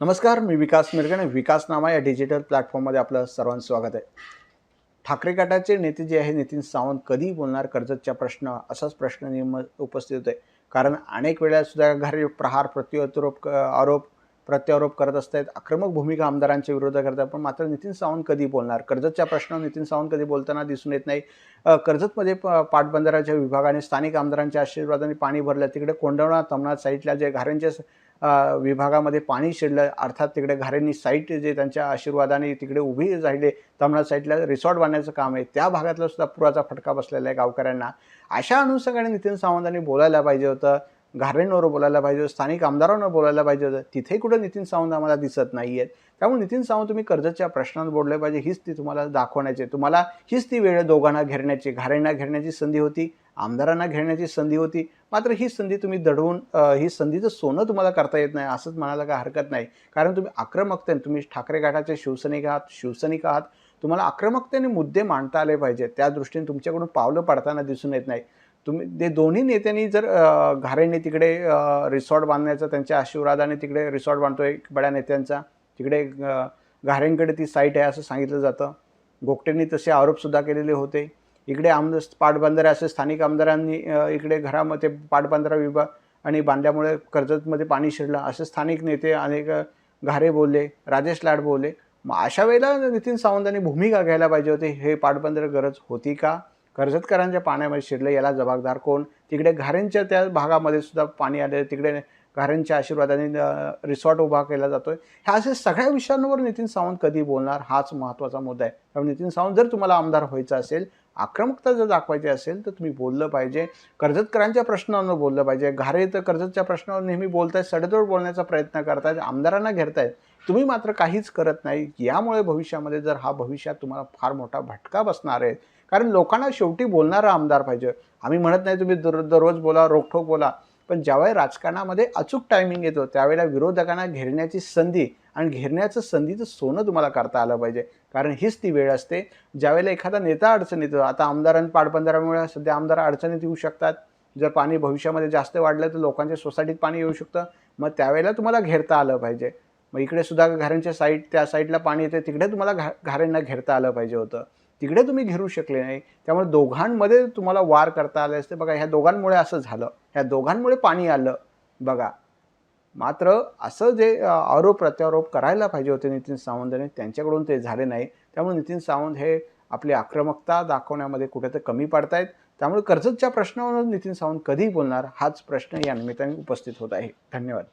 नमस्कार मी विकास मिरगणे. विकास नामा या डिजिटल प्लॅटफॉर्ममध्ये आपलं सर्वांचं स्वागत आहे. ठाकरे गटाचे नेते जे आहे नितीन सावंत कधी बोलणार? कर्जतच्या प्रश्न असाच प्रश्न नेहमी उपस्थित होते कारण अनेक वेळा सुद्धा घरी प्रहार प्रत्युत्तरोप आरोप प्रत्यारोप करत असतात. आक्रमक भूमिका आमदारांच्या विरोधात करतात. पण मात्र नितीन सावंत कधी बोलणार? कर्जतच्या प्रश्नावर नितीन सावंत कधी बोलताना दिसून येत नाही. कर्जतमध्ये प पाटबंधाराच्या विभागाने स्थानिक आमदारांच्या आशीर्वादाने पाणी भरलं. तिकडे कोंडवणा तमनाथ साईडला जे घाऱ्यांच्या विभागामध्ये पाणी शिरलं अर्थात तिकडे घारेंनी साईट जे त्यांच्या आशीर्वादाने तिकडे उभी राहिले तमणा साईटला रिसॉर्ट बांधण्याचं काम आहे. त्या भागातला सुद्धा पुराचा फटका बसलेला आहे गावकऱ्यांना. अशा अनुषंगाने नितीन सावंतांनी बोलायला पाहिजे होतं घारेंवर बोलायला पाहिजे होतं स्थानिक आमदारांवर बोलायला पाहिजे होतं. तिथे कुठं नितीन सावंत आम्हाला दिसत नाही आहेत त्यामुळे नितीन सावंत तुम्ही कर्जच्या प्रश्नात बोलले पाहिजे हीच ती तुम्हाला दाखवण्याची तुम्हाला हीच ती वेळ दोघांना घेरण्याची घारेंना घेरण्याची संधी होती. आमदारांना घेण्याची संधी होती. मात्र ही संधी तुम्ही दडवून ही संधीचं सोनं तुम्हाला करता येत नाही असंच म्हणायला काय हरकत नाही. कारण तुम्ही आक्रमकतेने तुम्ही ठाकरे गटाचे शिवसैनिक आहात शिवसैनिक आहात. तुम्हाला आक्रमकतेने मुद्दे मांडता आले पाहिजे त्या दृष्टीने तुमच्याकडून पावलं पडताना दिसून येत नाही. तुम्ही ते दोन्ही नेत्यांनी जर घारेने घारेंनी तिकडे रिसॉर्ट बांधण्याचं त्यांच्या आशीर्वादाने तिकडे रिसॉर्ट बांधतोय बड्या नेत्यांचा. तिकडे घारेंकडे ती साईट आहे असं सांगितलं जातं. गोगटेंनी तसे आरोपसुद्धा केलेले होते. इकडे आमद पाटबंधारे असे स्थानिक आमदारांनी इकडे घरामध्ये पाटबंधारा विभाग आणि बांधल्यामुळे कर्जतमध्ये पाणी शिरलं. असे स्थानिक नेते अनेक घारे बोलले राजेश लाड बोलले. मग अशा वेळेला नितीन सावंतांनी भूमिका घ्यायला पाहिजे होती. हे पाटबंधारे गरज होती का? कर्जतकरांच्या पाण्यामध्ये शिरलं याला जबाबदार कोण? तिकडे घारेंच्या त्या भागामध्ये सुद्धा पाणी आले. तिकडे घारेंच्या आशीर्वादाने रिसॉर्ट उभा केला जातोय. ह्या असे सगळ्या विषयांवर नितीन सावंत कधी बोलणार? हाच महत्त्वाचा मुद्दा आहे. त्यामुळे नितीन सावंत जर तुम्हाला आमदार व्हायचं असेल आक्रमकता जर दाखवायची असेल तर तुम्ही बोललं पाहिजे. कर्जतकरांच्या प्रश्नावर बोललं पाहिजे. घारे तर कर्जतच्या प्रश्नावर नेहमी बोलतायत सडेतोड बोलण्याचा प्रयत्न करतायत आमदारांना घेरतायत. तुम्ही मात्र काहीच करत नाही. यामुळे भविष्यामध्ये जर हा भविष्यात तुम्हाला फार मोठा भटका बसणार आहे. कारण लोकांना शेवटी बोलणारा आमदार पाहिजे. आम्ही म्हणत नाही तुम्ही दर दररोज बोला रोखोक बोला. पण ज्यावेळी राजकारणामध्ये अचूक टायमिंग येतो त्यावेळेला विरोधकांना घेरण्याची संधी आणि घेरण्याचं संधीचं सोनं तुम्हाला करता आलं पाहिजे. कारण हीच ती वेळ असते ज्यावेळेला एखादा नेता अडचणीत येतो आता आमदारां पाडबंधारामुळे सध्या आमदार अडचणीत येऊ शकतात. जर पाणी भविष्यामध्ये जास्त वाढलं तर लोकांच्या सोसायटीत पाणी येऊ शकतं. मग त्यावेळेला तुम्हाला घेरता आलं पाहिजे. मग इकडे सुद्धा घरांच्या साईड त्या साईडला पाणी येते तिकडे तुम्हाला घा घाऱ्यांना घेरता आलं पाहिजे होतं. तिकडे तुम्ही घेरू शकले नाही. त्यामुळे दोघांमध्ये तुम्हाला वार करता आले असते. बघा ह्या दोघांमुळे असं झालं. ह्या दोघांमुळे पाणी आलं. बघा मात्र असं जे आरोप प्रत्यारोप करायला पाहिजे होते नितीन सावंतने त्यांच्याकडून ते झाले नाही. त्यामुळे नितीन सावंत हे आपली आक्रमकता दाखवण्यामध्ये कुठे तर कमी पडतायत. त्यामुळे कर्जतच्या प्रश्नावर नितीन सावंत कधी बोलणार हाच प्रश्न या निमित्ताने उपस्थित होत आहे. धन्यवाद.